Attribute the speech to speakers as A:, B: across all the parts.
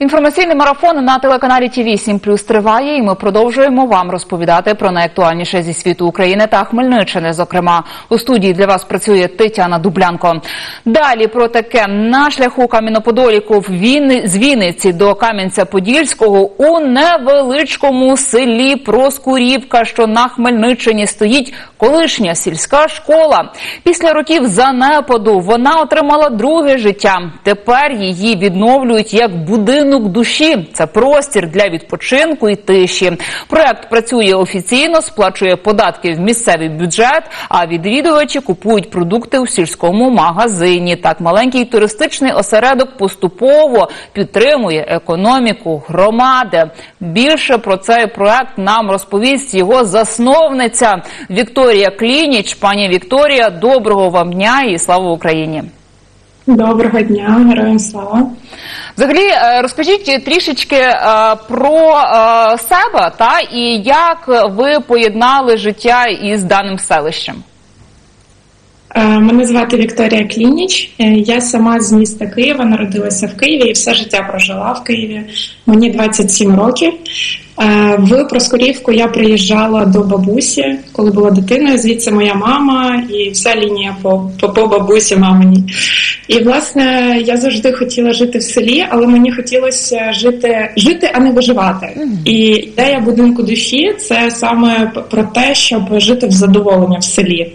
A: Інформаційний марафон на телеканалі ТВ 7 Плюс триває, і ми продовжуємо вам розповідати про найактуальніше зі світу України та Хмельниччини. Зокрема, у студії для вас працює Тетяна Дублянко. Далі про таке на шляху Кам'яноподоліку Вінни... з Вінниці до Кам'янця-Подільського у невеличкому селі Проскурівка, що на Хмельниччині стоїть колишня сільська школа. Після років занепаду вона отримала друге життя. Тепер її відновлюють як будинок душі. Це простір для відпочинку і тиші. Проект працює офіційно, сплачує податки в місцевий бюджет, а відвідувачі купують продукти у сільському магазині. Так, маленький туристичний осередок поступово підтримує економіку громади. Більше про цей проект нам розповість його засновниця Вікторія Клініч. Пані Вікторія, доброго вам дня і слава Україні!
B: Доброго дня, героям слава.
A: Взагалі, е, розкажіть трішечки е, про е, себе та і як ви поєднали життя із даним селищем.
B: Е, Мене звати Вікторія Клініч. Е, Я сама з міста Києва, народилася в Києві і все життя прожила в Києві. Мені 27 років. Е, В Проскурівку я приїжджала до бабусі, коли була дитиною. Звідси моя мама і вся лінія по, по, по бабусі мамині. І власне я завжди хотіла жити в селі, але мені хотілося жити, жити, а не виживати. І ідея будинку душі це саме про те, щоб жити в задоволення в селі.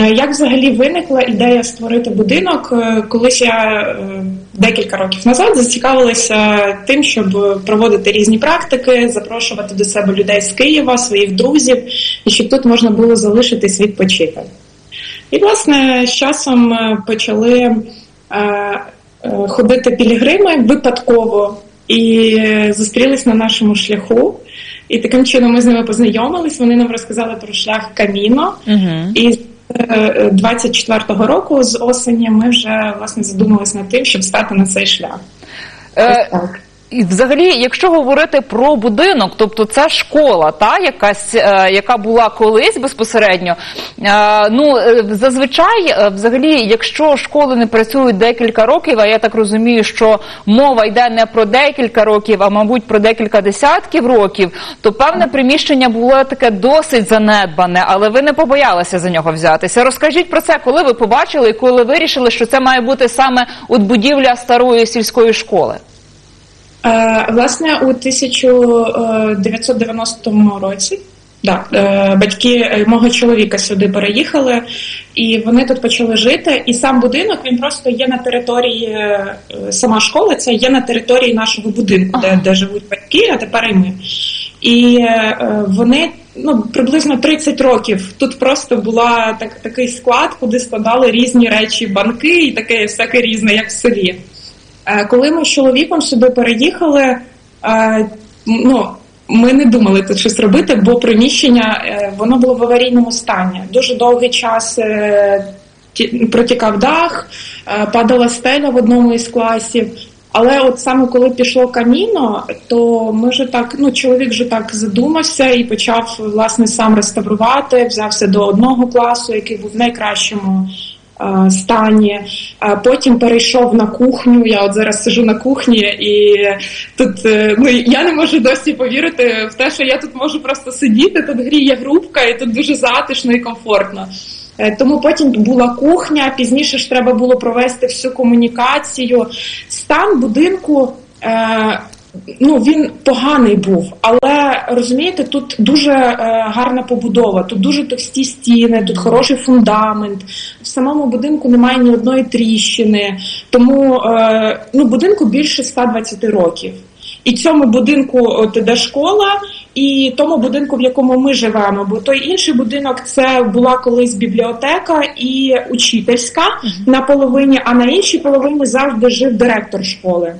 B: Е, Як взагалі виникла ідея створити будинок? Е, Колись я е, декілька років назад зацікавилася тим, щоб проводити різні практики, запрошувати до себе людей з Києва, своїх друзів, і щоб тут можна було залишитись відпочити. І, власне, з часом почали ходити пілігрими випадково і зустрілись на нашому шляху. І таким чином ми з ними познайомились. Вони нам розказали про шлях Каміно.
A: Угу.
B: І 24-го року з осені ми вже власне задумались над тим, щоб стати на цей шлях.
A: Е,
B: так.
A: І взагалі, якщо говорити про будинок, тобто це школа, та якась, е, яка була колись безпосередньо. Е, ну е, зазвичай, взагалі, якщо школи не працюють декілька років, а я так розумію, що мова йде не про декілька років, а мабуть про декілька десятків років, то певне приміщення було таке досить занедбане, але ви не побоялися за нього взятися. Розкажіть про це, коли ви побачили і коли вирішили, що це має бути саме от будівля старої сільської школи.
B: Е, Власне, у 1990 році да, е, батьки е, мого чоловіка сюди переїхали, і вони тут почали жити. І сам будинок він просто є на території, е, сама школа це є на території нашого будинку, де, де живуть батьки, а тепер і ми. І е, е, вони ну приблизно 30 років тут просто була так, такий склад, куди складали різні речі, банки і таке всяке різне, як в селі. Е, Коли ми з чоловіком сюди переїхали, е, ну ми не думали тут щось робити, бо приміщення е, воно було в аварійному стані. Дуже довгий час протікав дах, падала стеля в одному із класів. Але от саме коли пішло каміно, то ми вже так, ну чоловік вже так задумався і почав власне сам реставрувати, взявся до одного класу, який був в найкращому стані. Е, Потім перейшов на кухню. Я от зараз сижу на кухні, і тут е, ну я не можу досі повірити в те, що я тут можу просто сидіти. Тут гріє грубка, і тут дуже затишно і комфортно. Е, Тому потім була кухня. Пізніше ж треба було провести всю комунікацію. Стан будинку. Ну, він поганий був, але розумієте, тут дуже е, гарна побудова, тут дуже товсті стіни, тут хороший фундамент. В самому будинку немає ні одної тріщини, тому е, ну, будинку більше 120 років. І цьому будинку, от де школа, і тому будинку, в якому ми живемо. Бо той інший будинок це була колись бібліотека і учительська на половині, а на іншій половині завжди жив директор школи.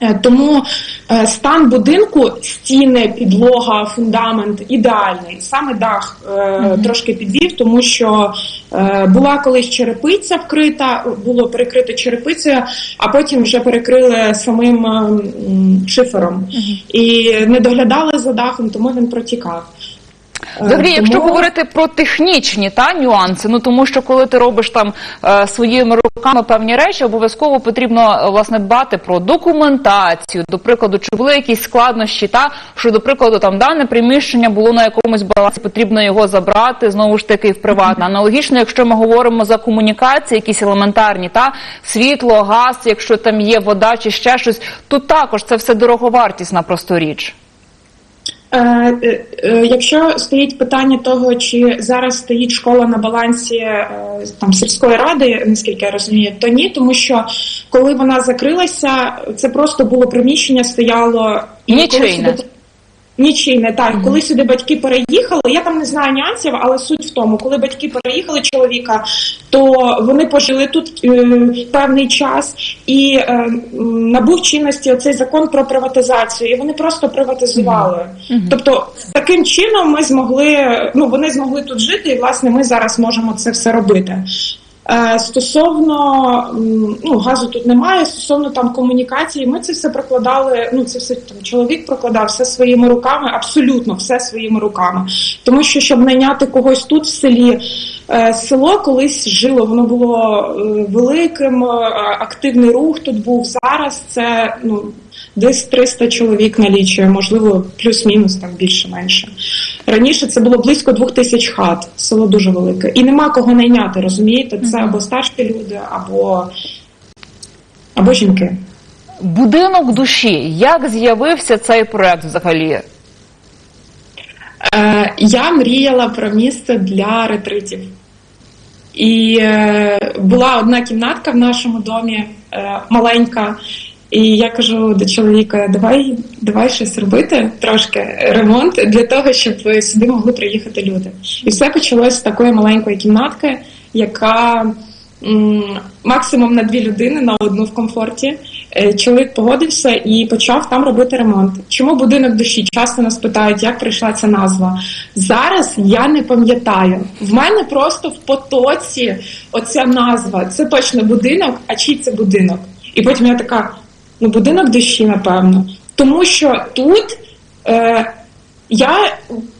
B: Е, Тому е, стан будинку, стіни, підлога, фундамент ідеальний. Саме дах е, трошки підвів, тому що е, була колись черепиця вкрита, було перекрито черепицею, а потім вже перекрили самим е, шифером. І не доглядали за дахом, тому він протікав.
A: Взагалі, якщо
B: тому-
A: говорити про технічні та нюанси, ну тому що коли ти робиш там е, своїми руками певні речі, обов'язково потрібно е, власне дбати про документацію. До прикладу, чи були якісь складнощі, та що до прикладу там дане приміщення було на якомусь балансі, потрібно його забрати знову ж таки в приватне. Аналогічно, якщо ми говоримо за комунікації, якісь елементарні, та світло, газ, якщо там є вода чи ще щось, тут також це все дороговартісна просто річ.
B: Е, е, е, Якщо стоїть питання того, чи зараз стоїть школа на балансі там сільської ради, наскільки я розумію, то ні, тому що коли вона закрилася, це просто було приміщення, стояло коли
A: Нічийне.
B: сюди- Нічийне, так. Коли сюди батьки переїхали, я там не знаю нюансів, але суть в тому, коли батьки переїхали чоловіка, то вони пожили тут е, певний час і е, набув чинності оцей закон про приватизацію, і вони просто приватизували. Тобто, таким чином ми змогли, ну вони змогли тут жити, і власне ми зараз можемо це все робити. Е, Стосовно ну, газу тут немає, стосовно там комунікації, ми це все прокладали. Ну це все там чоловік прокладав все своїми руками, абсолютно все своїми руками. Тому що щоб найняти когось тут в селі, е, село колись жило, воно було е, великим, активний рух тут був. Зараз це ну десь 300 чоловік налічує, можливо, плюс-мінус там більше-менше. Раніше це було близько двох тисяч хат. Село дуже велике. І нема кого найняти, розумієте? Це або старші люди, або, або жінки.
A: Будинок душі. Як з'явився цей проект взагалі?
B: Е, я мріяла про місце для ретритів. І е, була одна кімнатка в нашому домі е, маленька. І я кажу до чоловіка: давай, давай щось робити, трошки ремонт для того, щоб сюди могли приїхати люди. І все почалось з такої маленької кімнатки, яка м, максимум на дві людини на одну в комфорті. Е, Чоловік погодився і почав там робити ремонт. Чому будинок душі? Часто нас питають, як прийшла ця назва. Зараз я не пам'ятаю. В мене просто в потоці оця назва. Це точно будинок, а чий це будинок? І потім я така: ну, будинок душі, напевно. Тому що тут е, я.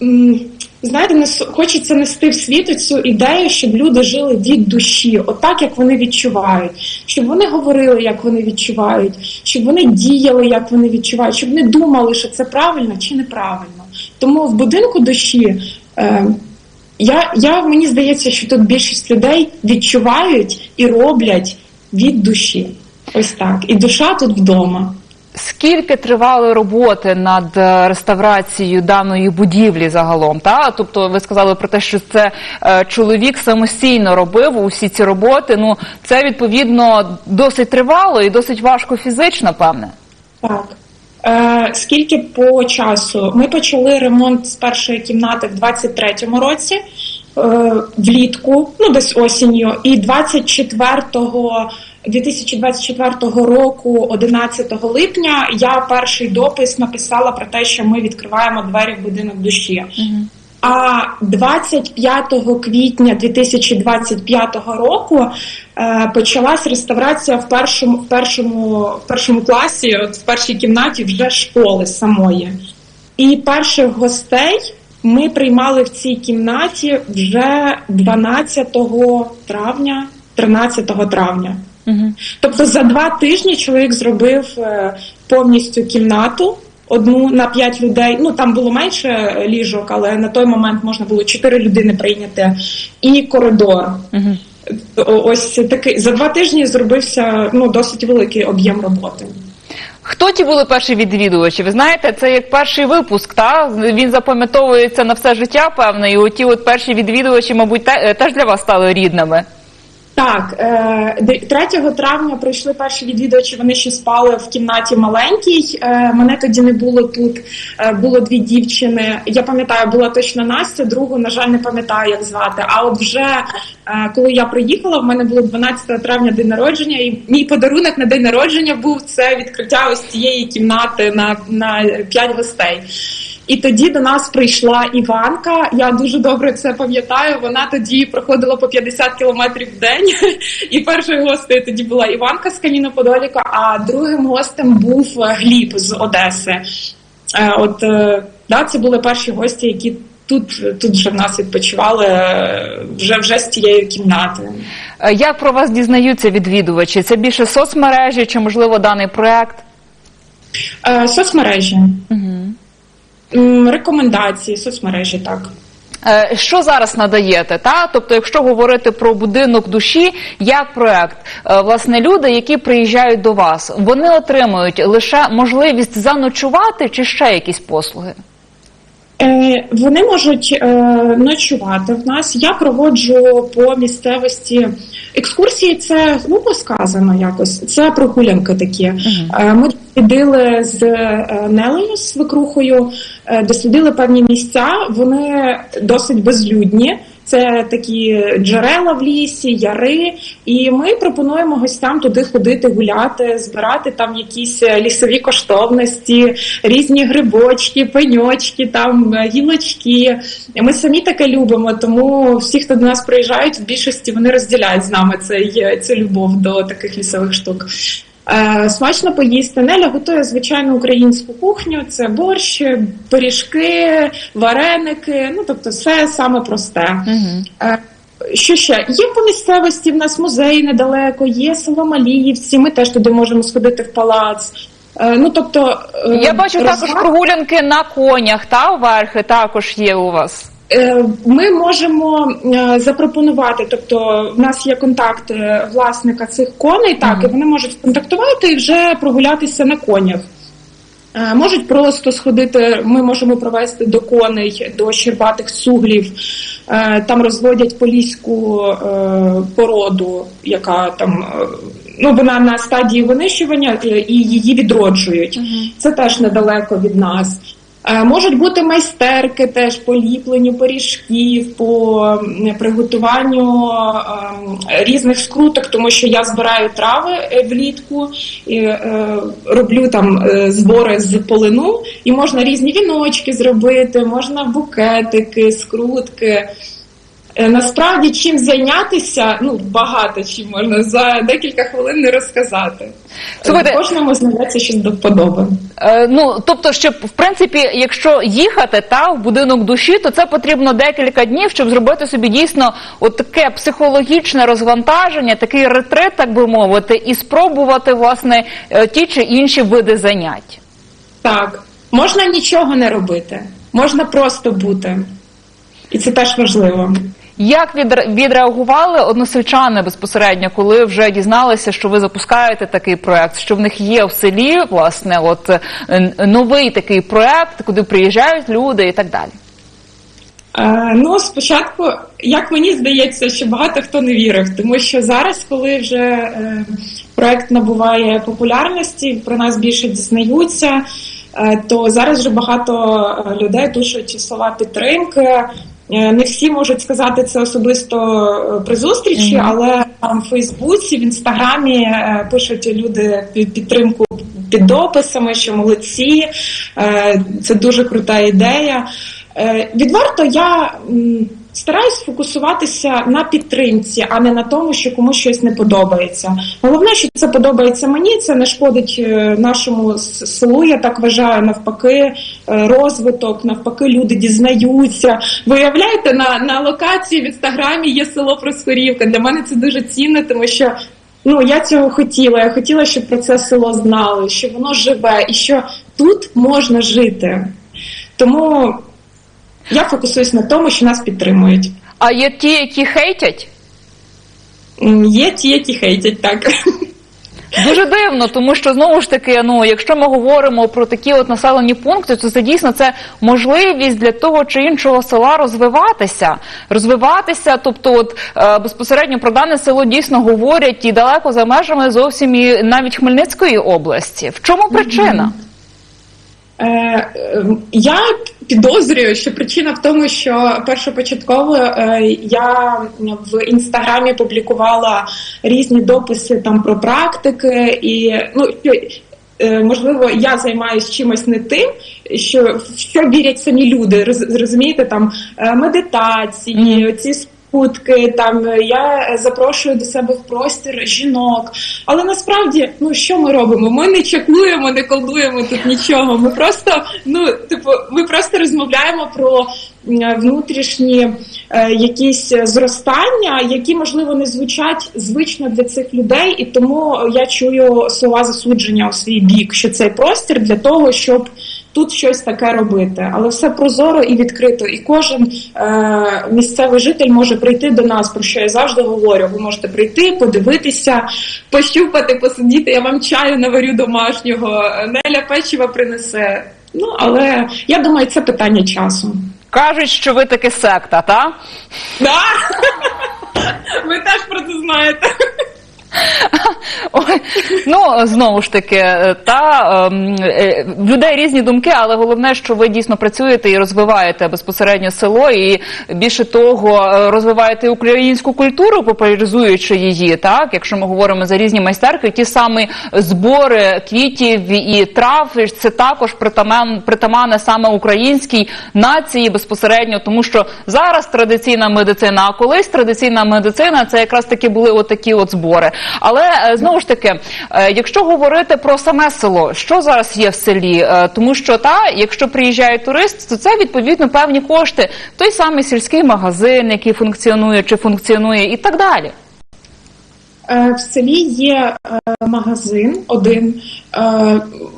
B: м, Знаєте, нес- хочеться нести в світ цю ідею, щоб люди жили від душі, отак, як вони відчувають, щоб вони говорили, як вони відчувають, щоб вони діяли, як вони відчувають, щоб не думали, що це правильно чи неправильно. Тому в будинку душі е, я, я мені здається, що тут більшість людей відчувають і роблять від душі. Ось так. І душа тут вдома.
A: Скільки тривали роботи над е, реставрацією даної будівлі загалом? Та тобто, ви сказали про те, що це е, чоловік самостійно робив усі ці роботи. Ну це відповідно досить тривало і досить важко фізично, певне.
B: Так. Е, скільки по часу? Ми почали ремонт з першої кімнати в 23-му році, е, влітку, ну десь осінню, і 24-го 2024 року, 11 липня, я перший допис написала про те, що ми відкриваємо двері в будинок душі. А 25 квітня 2025 року е, почалась реставрація в першому, в першому, в першому класі, от в першій кімнаті вже школи самої. І перших гостей ми приймали в цій кімнаті вже 12 травня, 13 травня.
A: Угу.
B: Тобто за два тижні чоловік зробив е, повністю кімнату. Одну на п'ять людей. Ну там було менше ліжок, але на той момент можна було чотири людини прийняти. І коридор.
A: Угу.
B: Ось такий за два тижні зробився ну досить великий об'єм роботи.
A: Хто ті були перші відвідувачі? Ви знаєте, це як перший випуск, та він запам'ятовується на все життя, певно, і оті от перші відвідувачі, мабуть, те- е, теж для вас стали рідними.
B: Так, е, 3 травня прийшли перші відвідувачі. Вони ще спали в кімнаті маленькій. Е, Мене тоді не було тут. Е, Було дві дівчини. Я пам'ятаю, була точно Настя, другу, на жаль, не пам'ятаю, як звати. А от вже е, коли я приїхала, в мене було 12 травня день народження, і мій подарунок на день народження був це відкриття ось цієї кімнати на, на 5 гостей. І тоді до нас прийшла Іванка. Я дуже добре це пам'ятаю. Вона тоді проходила по 50 кілометрів в день. І першою гостею тоді була Іванка з Каміно-Подоліка, а другим гостем був е, Гліб з Одеси. Е, От е, да, це були перші гості, які тут, тут вже в нас відпочивали вже вже з тією кімнатою.
A: Е, Як про вас дізнаються відвідувачі? Це більше соцмережі чи можливо даний проект?
B: Соцмережі, М, рекомендації, соцмережі, так.
A: Е, Що зараз надаєте? Та тобто, якщо говорити про будинок душі як проект, е, власне, люди, які приїжджають до вас, вони отримують лише можливість заночувати чи ще якісь послуги?
B: Е, Вони можуть е, ночувати в нас. Я проводжу по місцевості екскурсії. Це глупо сказано якось. Це прогулянки такі. Е, Ми дослідили з Нелею з викрухою, дослідили певні місця. Вони досить безлюдні. Це такі джерела в лісі, яри, і ми пропонуємо гостям туди ходити, гуляти, збирати там якісь е, лісові коштовності, різні грибочки, пеньочки, там е, гілочки. Ми самі таке любимо, тому всі, хто до нас приїжджають, в більшості вони розділяють з нами цей, цю любов до таких лісових штук. Е, Смачно поїсти. Неля готує звичайну українську кухню. Це борщ, пиріжки, вареники. Ну тобто, все саме просте. Е, Що ще? Є по місцевості, в нас музей недалеко, є село Маліївці, ми теж туди можемо сходити в палац. Е, Ну, тобто,
A: Я бачу також прогулянки на конях та верхи також є у вас.
B: Е, Ми можемо е, запропонувати, тобто в нас є контакт е, власника цих коней, так, і вони можуть контактувати і вже прогулятися на конях. Можуть просто сходити, ми можемо провести до коней, до щербатих суглів. Там розводять поліську породу, яка там ну вона на стадії винищування і її відроджують. Це теж недалеко від нас. Е, Можуть бути майстерки теж по ліпленню пиріжків, по приготуванню ем, різних скруток, тому що я збираю трави е, влітку і е, роблю там збори з полину, і можна різні віночки зробити, можна букетики, скрутки. Е, Насправді чим зайнятися, ну багато чим можна за декілька хвилин не розказати.
A: Слухайте,
B: Е, Кожному знайдеться щось до вподоби.
A: Е, ну тобто, щоб в принципі, якщо їхати та в будинок душі, то це потрібно декілька днів, щоб зробити собі дійсно от таке психологічне розвантаження, такий ретрит, так би мовити, і спробувати власне е, ті чи інші види занять.
B: Так, можна нічого не робити, можна просто бути. І це теж важливо.
A: Як відреагували односельчани безпосередньо, коли вже дізналися, що ви запускаєте такий проект, що в них є в селі власне, от е, новий такий проект, куди приїжджають люди і так далі.
B: Е, ну, спочатку, як мені здається, що багато хто не вірив, тому що зараз, коли вже е, проект набуває популярності, про нас більше дізнаються, то зараз вже багато людей пишуть слова підтримки. Е, Не всі можуть сказати це особисто е, при зустрічі, але там в Фейсбуці, в інстаграмі е, пишуть люди під- підтримку під дописами, що молодці, це дуже крута ідея. Е, Відверто я стараюсь фокусуватися на підтримці, а не на тому, що комусь щось не подобається. Головне, що це подобається мені, це не шкодить е, нашому селу. Я так вважаю, навпаки, е, розвиток, навпаки, люди дізнаються. Виявляєте, на, на локації в інстаграмі є село Проскорівка. Для мене це дуже цінно, тому що. Ну, я цього хотіла. Я хотіла, щоб про це село знали, що воно живе і що тут можна жити. Тому я фокусуюсь на тому, що нас підтримують.
A: А є ті, які хейтять?
B: Є ті, які хейтять так.
A: Дуже дивно, тому що знову ж таки, ну якщо ми говоримо про такі от населені пункти, то це дійсно це можливість для того чи іншого села розвиватися, розвиватися. Тобто, от е, безпосередньо про дане село дійсно говорять і далеко за межами зовсім і навіть Хмельницької області. В чому причина?
B: Е, е, я підозрюю, що причина в тому, що першопочатково е, я в інстаграмі публікувала різні дописи там про практики, і ну е, Можливо, я займаюся чимось не тим, що в що вірять самі люди. Роз- Розумієте, там е, медитації, ці скутки, там е, я запрошую до себе в простір жінок. Але насправді, ну що ми робимо? Ми не чаклуємо, не колдуємо тут нічого. Ми просто, ну, типу, ми просто розмовляємо про внутрішні е, якісь зростання, які можливо не звучать звично для цих людей, і тому я чую слова засудження у свій бік, що цей простір для того, щоб тут щось таке робити, але все прозоро і відкрито. І кожен е, місцевий житель може прийти до нас, про що я завжди говорю. Ви можете прийти, подивитися, пощупати, посидіти. Я вам чаю наварю домашнього, Неля печива принесе. Ну але я думаю, це питання часу.
A: Кажуть, що ви таки секта, та?
B: Да? Ви теж про це знаєте.
A: Ну знову ж таки, е, та ем, е, людей різні думки, але головне, що ви дійсно працюєте і розвиваєте безпосередньо село, і більше того, е, розвиваєте українську культуру, популяризуючи її. Так, якщо ми говоримо за різні майстерки, ті самі збори квітів і трав, це також притаман, притаманне саме українській нації безпосередньо, тому що зараз традиційна медицина, а колись традиційна медицина це якраз таки були отакі от збори. Але знову ж таки, е, якщо говорити про саме село, що зараз є в селі, Е, тому що та, якщо приїжджає турист, то це відповідно певні кошти, той самий сільський магазин, який функціонує чи функціонує, і так далі.
B: Е, В селі є магазин один,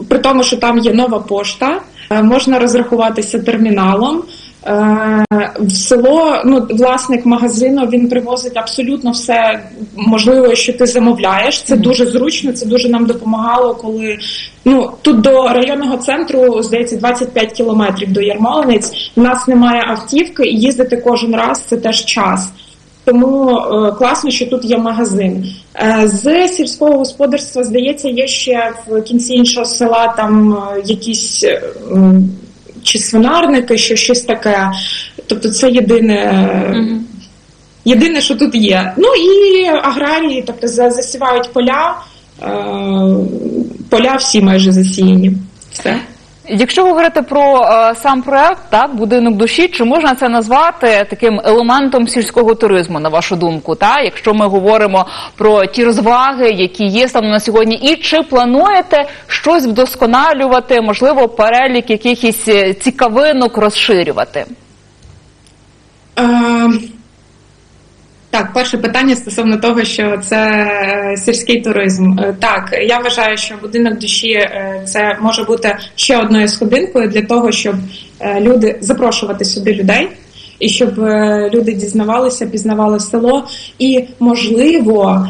B: при тому, що там є нова пошта, можна розрахуватися терміналом. Е, В село ну власник магазину він привозить абсолютно все можливе, що ти замовляєш. Це дуже зручно, це дуже нам допомагало, коли ну тут до районного центру здається 25 кілометрів до Ярмолинець. У нас немає автівки, і їздити кожен раз це теж час. Тому е, класно, що тут є магазин. Е, з сільського господарства, здається, є ще в кінці іншого села там е, якісь е, чи свинарники, що щось таке. Тобто це єдине. Єдине, що тут є. Ну і аграрії, тобто за- засівають поля, е, поля всі майже засіяні. Все.
A: Якщо говорити про е, сам проект, так будинок душі, чи можна це назвати таким елементом сільського туризму, на вашу думку? Та якщо ми говоримо про ті розваги, які є станом на сьогодні, і чи плануєте щось вдосконалювати, можливо, перелік якихось е, цікавинок розширювати?
B: Е, так, перше питання стосовно того, що це е, сільський туризм. Е, Так, я вважаю, що будинок душі е, це може бути ще одною сходинкою для того, щоб люди запрошувати сюди людей. І щоб люди дізнавалися, пізнавали село, і можливо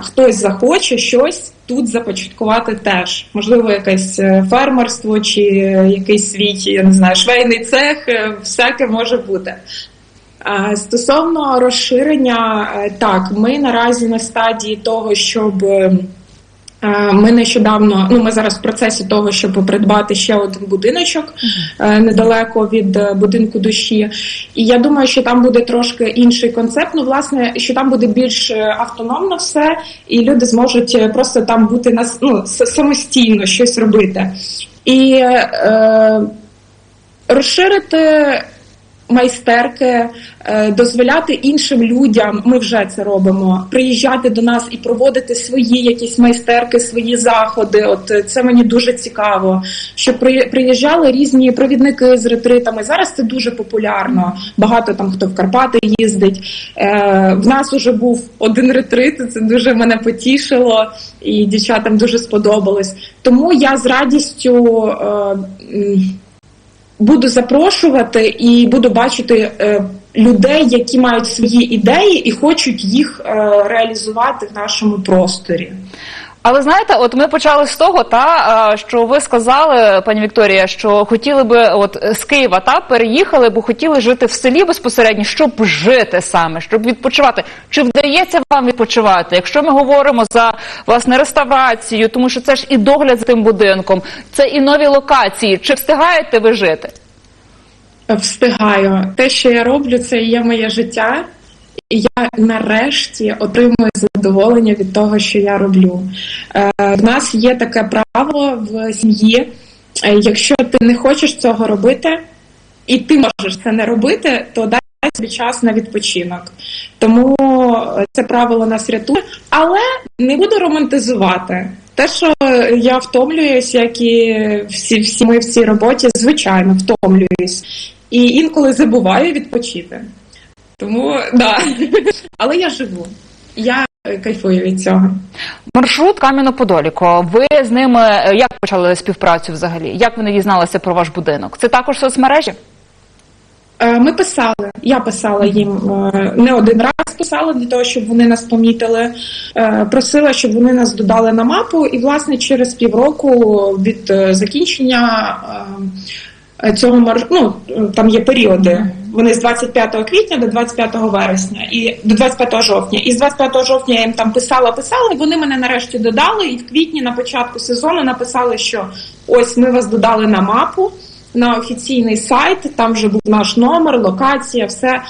B: хтось захоче щось тут започаткувати теж. Можливо, якесь фермерство чи якийсь свій, я не знаю, швейний цех, всяке може бути. А, Стосовно розширення, е, так, ми наразі на стадії того, щоб е, е, ми нещодавно, ну ми зараз в процесі того, щоб придбати ще один будиночок е, недалеко від е, будинку душі. І я думаю, що там буде трошки інший концепт. Ну, власне, що там буде більш е, автономно все, і люди зможуть е, просто там бути на ну, самостійно щось робити. І е, розширити майстерки, е, дозволяти іншим людям, ми вже це робимо, приїжджати до нас і проводити свої якісь майстерки, свої заходи. От е, це мені дуже цікаво. Щоб приїжджали різні провідники з ретритами. Зараз це дуже популярно. Багато там хто в Карпати їздить. Е, В нас уже був один ретрит. Це дуже мене потішило, і дівчатам дуже сподобалось. Тому я з радістю. Буду запрошувати і буду бачити е, людей, які мають свої ідеї і хочуть їх е, реалізувати в нашому просторі.
A: Але знаєте, от ми почали з того, та що ви сказали, пані Вікторія, що хотіли би от з Києва та переїхали, бо хотіли жити в селі безпосередньо, щоб жити саме, щоб відпочивати. Чи вдається вам відпочивати? Якщо ми говоримо за власне реставрацію, тому що це ж і догляд за тим будинком, це і нові локації. Чи встигаєте ви жити?
B: Встигаю. Те, що я роблю, це є моє життя. І я нарешті отримую задоволення від того, що я роблю. Е, в нас є таке правило в сім'ї. е, Якщо ти не хочеш цього робити, і ти можеш це не робити, то дай собі час на відпочинок. Тому е, це правило нас рятує, але не буду романтизувати. Те, що я втомлююсь, як і всі, всі ми в цій роботі, звичайно, втомлююсь. і інколи забуваю відпочити. Тому да. Але я живу. Я е, кайфую від цього.
A: Маршрут Кам'яно-Подоліко. Ви з ними е, як почали співпрацю взагалі? Як вони дізналися про ваш будинок? Це також соцмережі?
B: Е, Ми писали, я писала їм не один раз писала для того, щоб вони нас помітили. Просила, щоб вони нас додали на мапу, і власне через півроку від закінчення цього марш... ну, там є періоди. Вони з 25 квітня до 25 вересня і до 25 жовтня. І з 25 жовтня я їм там писала, писала, і вони мене нарешті додали. І в квітні на початку сезону написали, що ось ми вас додали на мапу на офіційний сайт, там вже був наш номер, локація, все.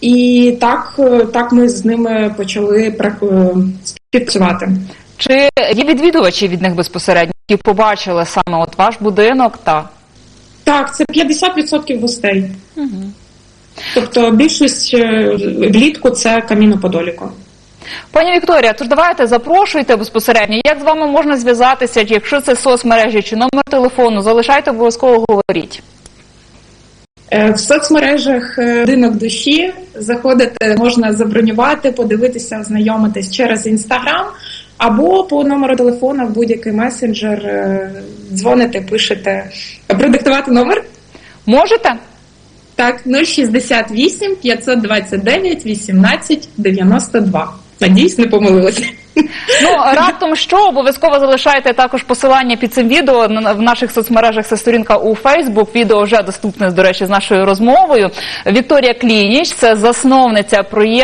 B: І так, е, так ми з ними почали е, співпрацювати.
A: Чи є відвідувачі від них безпосередньо, які побачили саме от ваш будинок та
B: Так, це 50% гостей. Тобто більшість е, влітку це Каміно Подоліко.
A: Пані Вікторія, тож давайте запрошуйте безпосередньо. Як з вами можна зв'язатися? Якщо це соцмережі чи номер телефону, залишайте обов'язково говоріть.
B: Е, В соцмережах е, будинок душі заходити можна забронювати, подивитися, ознайомитись через інстаграм або по номеру телефона в будь-який месенджер дзвоните, пишете. Продиктувати номер
A: Можете?
B: Так 068 529 18 92. Надіюсь, не помилилася.
A: Ну раптом що обов'язково залишайте також посилання під цим відео в наших соцмережах. Це сторінка у Фейсбук. Відео вже доступне до речі з нашою розмовою. Вікторія Клініч, це засновниця проєкту.